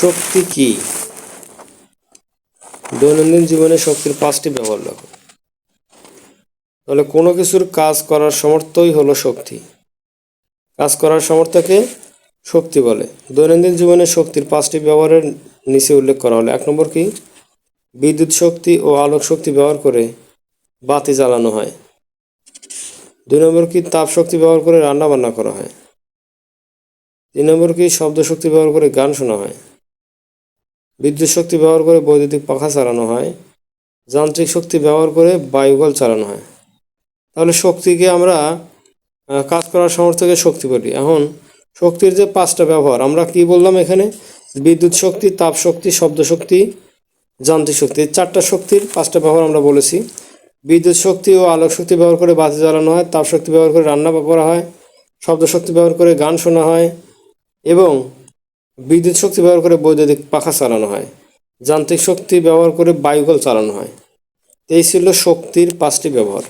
শক্তি কি? দৈনন্দিন জীবনে শক্তির পাঁচটি ব্যবহার লেখো তাহলে কোনো কিছুর কাজ করার সামর্থ্যই হলো শক্তি। কাজ করার সামর্থ্যকে শক্তি বলে। দৈনন্দিন জীবনে শক্তির পাঁচটি ব্যবহারের নিচে উল্লেখ করা হলো। এক নম্বর কি? বিদ্যুৎ শক্তি ও আলোক শক্তি ব্যবহার করে বাতি জ্বালানো হয়। দুই নম্বর কি? তাপ শক্তি ব্যবহার করে রান্না বান্না করা হয়। তিন নম্বর কি? শব্দ শক্তি ব্যবহার করে গান শোনা হয়। বিদ্যুৎ শক্তি ব্যবহার করে বৈদ্যুতিক পাখা চালানো হয়, যান্ত্রিক শক্তি ব্যবহার করে বায়ুকল চালানো হয়। তাহলে শক্তিকে আমরা কাজ করার সামর্থ্যকে শক্তি বলি এখন শক্তির যে পাঁচটা ব্যবহার, আমরা কি বললাম এখানে? বিদ্যুৎ শক্তি, তাপ শক্তি, শব্দ শক্তি, যান্ত্রিক শক্তি। চারটা শক্তির পাঁচটা ব্যবহার আমরা বলেছি। বিদ্যুৎ শক্তি ও আলোক শক্তি ব্যবহার করে বাতি জ্বালানো হয়, তাপ শক্তি ব্যবহার করে রান্না করা হয়, শব্দ শক্তি ব্যবহার করে গান শোনা হয় এবং বিদ্যুৎ শক্তি ব্যবহার করে বৈদ্যুতিক পাখা চালানো হয়। যান্ত্রিক শক্তি ব্যবহার করে বায়ুকল চালানো হয়। এই ছিল শক্তির পাঁচটি ব্যবহার।